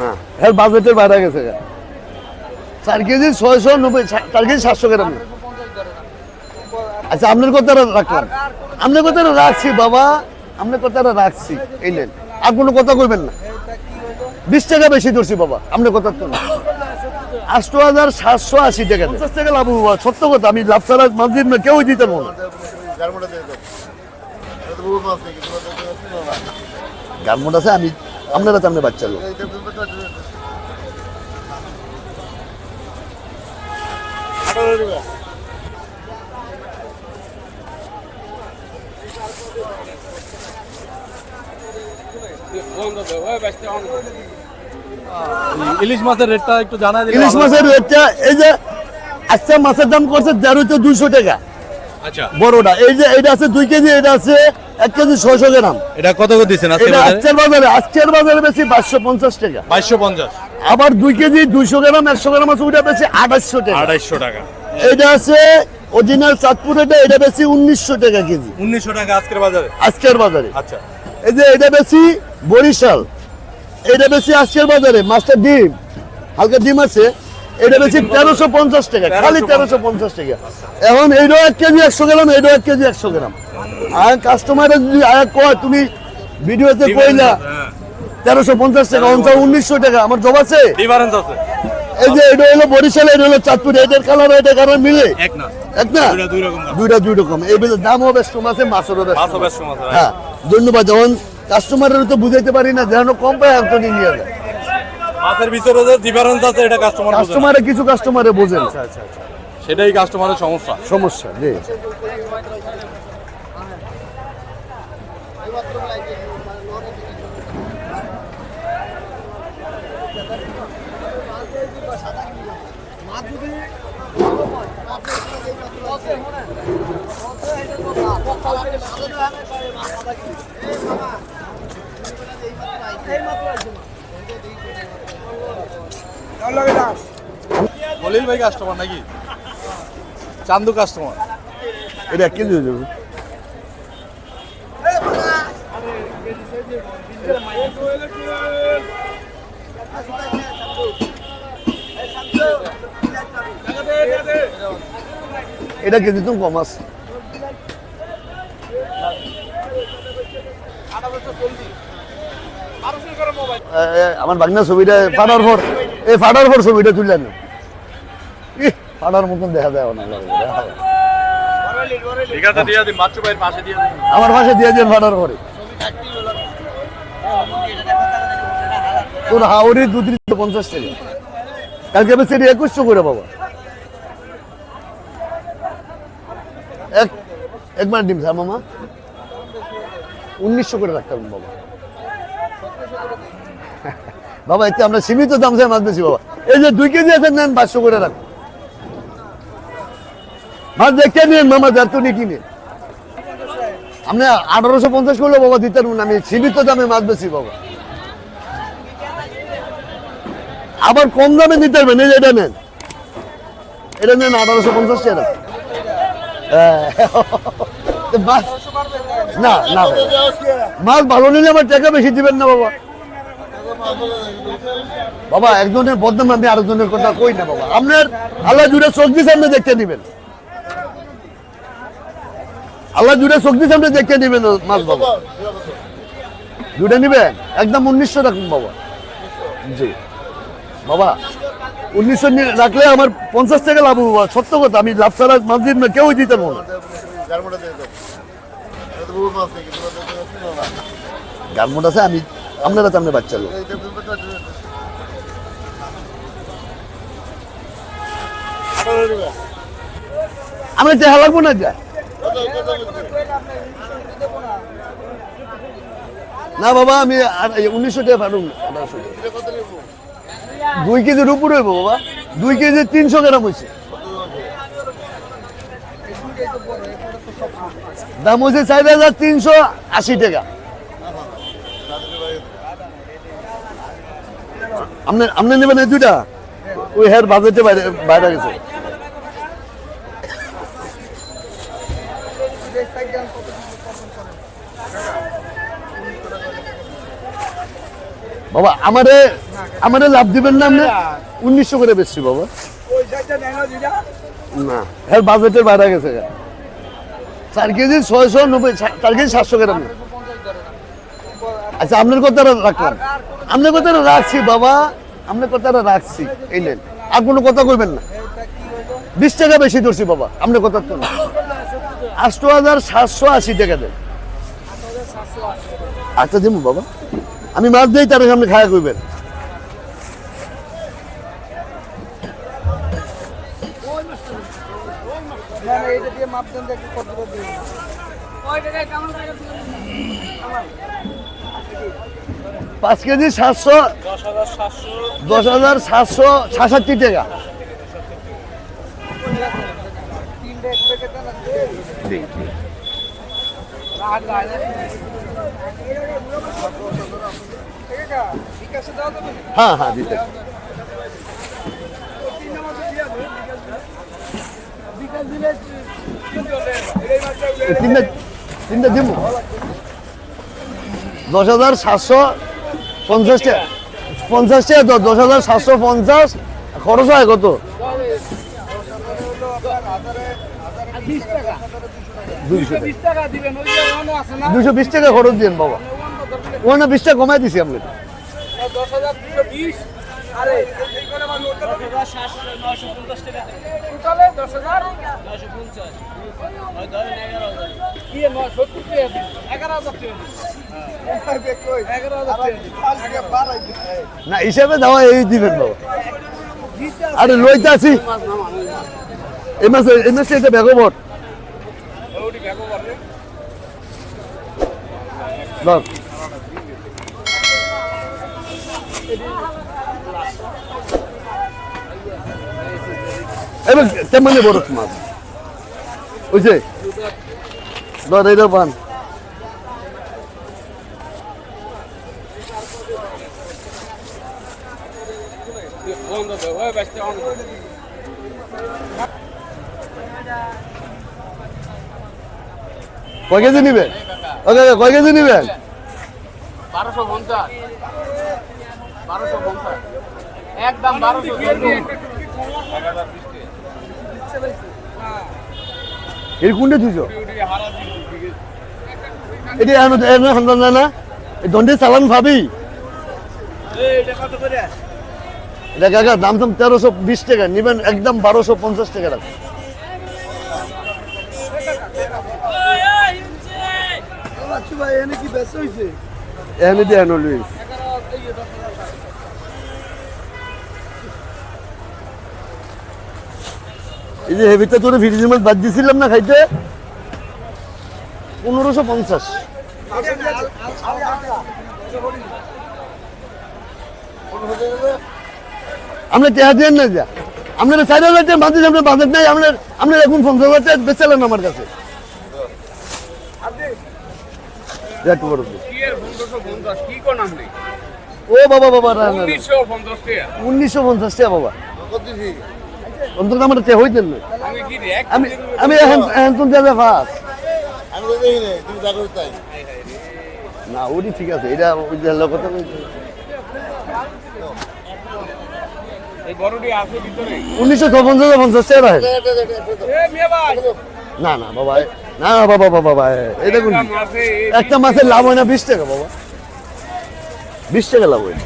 না হ্যাঁ বাজেটের বাইরে গেছে। চার কেজি ছয়শো নব্বই চার কেজি সাতশো গ্রাম। আচ্ছা আপনার কথাটা রাখলাম। আপনার কথাটা রাখছি বাবা। আপনার কথাটা রাখছি। এই নেন। আর কোনো কথা কইবেন না। বিশ টাকা বেশি ধরছি বাবা। আপনার কথা তো না। আষ্ট হাজার সাতশো আশি টাকা পঞ্চাশ টাকা লাভ বাবা। সত্য কথা আমি লাভ ছাড়া মাঝদিন না কেউই দিতে পারব না। আছে আমি আপনারা তো বাচ্চা লোক। ইলিশ মাছের রেটটা একটু জানা ইলিশ মাছের রেটটা এই যে আচ্ছা মাছের দাম করছে দেড়শো দুইশো টাকা। বড়টা এই যে এটা আছে দুই কেজি এটা আছে এক কেজি ছয়শো গ্রাম। এটা কত করে দিচ্ছেন আজকের বাজারে? আজকের বাজারে বেশি পঞ্চাশ টাকা। বাইশশো পঞ্চাশ। আবার দুই কেজি দুইশো গ্রাম একশো গ্রাম আছে ওটা বেশি আঠাশশো টাকা। আড়াইশো টাকা। এটা আছে অরিজিনাল এটা বেশি উনিশশো টাকা কেজি। উনিশশো টাকা আজকের বাজারে? আজকের বাজারে। আচ্ছা। এই যে এটা বেশি বরিশাল এটা বেশি আজকের বাজারে মাছটা ডিম হালকা ডিম আছে। এটা বেশি তেরোশো পঞ্চাশ টাকা খালি তেরোশো পঞ্চাশ। টাকা। এখন এইটাও এক কেজি একশো গ্রাম এইটাও এক কেজি একশো গ্রাম। আর কাস্টমারের যদি আয়া কয় তুমি ভিডিওতে কইলা হ্যাঁ। তেরোশো পঞ্চাশ টাকা অঞ্চল উনিশশো টাকা আমার জব আছে? এই যে এটা হলো বরিশাল এটা হলো চাঁদপুর এটার কালার এটা কালার মিলে? এক না। দুইটা দুই রকম এই দামও বেশ কম আছে মাছেরও বেশ? হ্যাঁ ধন্যবাদ। যখন কাস্টমারের তো বুঝাইতে পারি না যেন কম পায় নিয়ে যায় মাছের ভিতরে যে ডিফারেন্স আছে এটা কাস্টমার বোঝে কাস্টমারে কিছু কাস্টমারে বোঝেন আচ্ছা আচ্ছা সেটাই কাস্টমারের সমস্যা। সমস্যা জি। খলিল ভাই কাস্টমার নাকি? চান্দু কাস্টমার এটা এক কেজি হয়ে যাবে। এটা কেজি তো কম আছে। আমার বাগনা ছবিটা ফাটার পর এই ফাটার পর ছবিটা তুললেন। ইহ, ফাটার মতন দেখা যায় না আমার পাশে দিয়ে দিন ফাটার পরে। তোর হাওড়ি দু তিনশো পঞ্চাশ টাকা। কালকে আমি সেটি একুশশো করে বাবা এক এক মাস ডিম স্যার মামা। উনিশশো করে রাখতে হবে বাবা। বাবা, এতে আমরা সীমিত দাম চাই মাছ বেশি বাবা। এই যে দুই কেজি আছে, নেন, পাঁচশো করে রাখ। মাছ দেখে নিন, মামা যার তো নিয়ে কিনে। আপনি আঠারোশো পঞ্চাশ করলেও, বাবা, দিতে পারবেন। আমি সীমিত দামে মাছ বেশি বাবা। আবার কম দামে দিতে পারবেন, এই যে এটা নেন। এটা নেন আঠারোশো পঞ্চাশ টাকা। না না মাছ ভালো নিলে আমার টাকা বেশি দিবেন না, বাবা। বাবা, একজনের বদনাম আমি আরেকজনের কথা কই না বাবা। আপনার আল্লাহ জুড়ে দিয়ে সামনে দেখতে নিবেন আল্লাহ জুড়ে দিয়ে সামনে দেখতে নিবেন মাছ বাবা। দুটা নিবেন? একদম উনিশশো রাখুন বাবা। জি। বাবা, উনিশশো রাখলে আমার পঞ্চাশ টাকা লাভ হব। সত্য কথা, আমি লাভ ছাড়া মাছ দিন না, কেউই দিতে পারব না। গানমোট আছে, আমি আপনারা তো আপনার বাচ্চা লোক। আমি দেখা লাগবো না যা। না বাবা, আমি উনিশশো টাকা পারুন দুই কেজির উপরে হইব বাবা। দুই কেজি তিনশো গ্রাম হয়েছে দাম হয়েছে চার হাজার তিনশো আশি টাকা। আপনি আপনি নেবেন এই দুইটা? ওই হেয়ার বাজেটে বাইরে বাইরে গেছে। বাবা, আমারে আমারে লাভ দিবেন না আপনি উনিশশো করে বেশি, বাবা। না হ্যাঁ বাজেটের বাইরে গেছে। চার কেজি ছয়শো নব্বই চার কেজি সাতশো গ্রাম। আচ্ছা আপনার কথাটা রাখলাম। আপনার কথাটা রাখছি, বাবা। আপনার কথাটা রাখছি। এই নেন, আর কোনো কথা কইবেন না। বিশ টাকা বেশি ধরছি, বাবা। আপনার কথা তো না। আষ্ট হাজার সাতশো আশি টাকা দেন। আচ্ছা দিমু, বাবা। আমি মাছ দিই তার সামনে খায়া কইবেন। পাঁচ কেজি সাতশো, দশ হাজার সাতশো সাতষট্টি টাকা। হ্যাঁ হ্যাঁ দিতে। তিনটা তিনটা দিব দশ হাজার সাতশো পঞ্চাশ টাকা। পঞ্চাশ দশ হাজার সাতশো পঞ্চাশ। খরচ হয় কত? দুশো বিশ টাকা খরচ দিন বাবা। ওখানে বিশ। টাকা কমাই দিছি আপনি না, হিসাবে দেওয়া এই দিবেন বাবা। আরে লইতে আছি। এই মাসে এই মাসে এটা এবার তেমনি বড় মাছ বুঝছে ধর এটা পান কয় কেজি নিবেন ওকে কয় কেজি নিবেন বারোশো পঞ্চাশ। বারোশো পঞ্চাশ। একদম বারোশো এর কোনটা দুশো এটা এখন এখন সন্তান না দণ্ডে চালান ভাবি। এটা কাকা, দাম দাম তেরোশো বিশ টাকা, নিবেন একদম বারোশো পঞ্চাশ টাকা রাখ এই যে হেভিটা তোর মধ্যে বাদ দিয়েছিলাম না খাইতে? পনেরোশো পঞ্চাশ। আমরা টেহা দিয়ে না যা। আপনার চার হাজার টাকা আপনার বাজেট নাই আপনার আপনার এখন পঞ্চাশ হাজার টাকা বেচালেন আমার কাছে। দিন। আপনি? ও বাবা বাবা। উনিশশো পঞ্চাশ টাকা। বাবা। অন্তত আমার তে হইতেন না। আমি আমি এখন এখন দেবে ফাস না ওটি ঠিক আছে এটা ওই কথা বলছি। এই বড়টি আছে ভিতরে উনিশশো পঞ্চাশ ভাই। না না বাবা না বাবা বাবা ভাই এটা একটা মাছের লাভ হয় না বিশ টাকা বাবা। বিশ টাকা লাভ হয় না।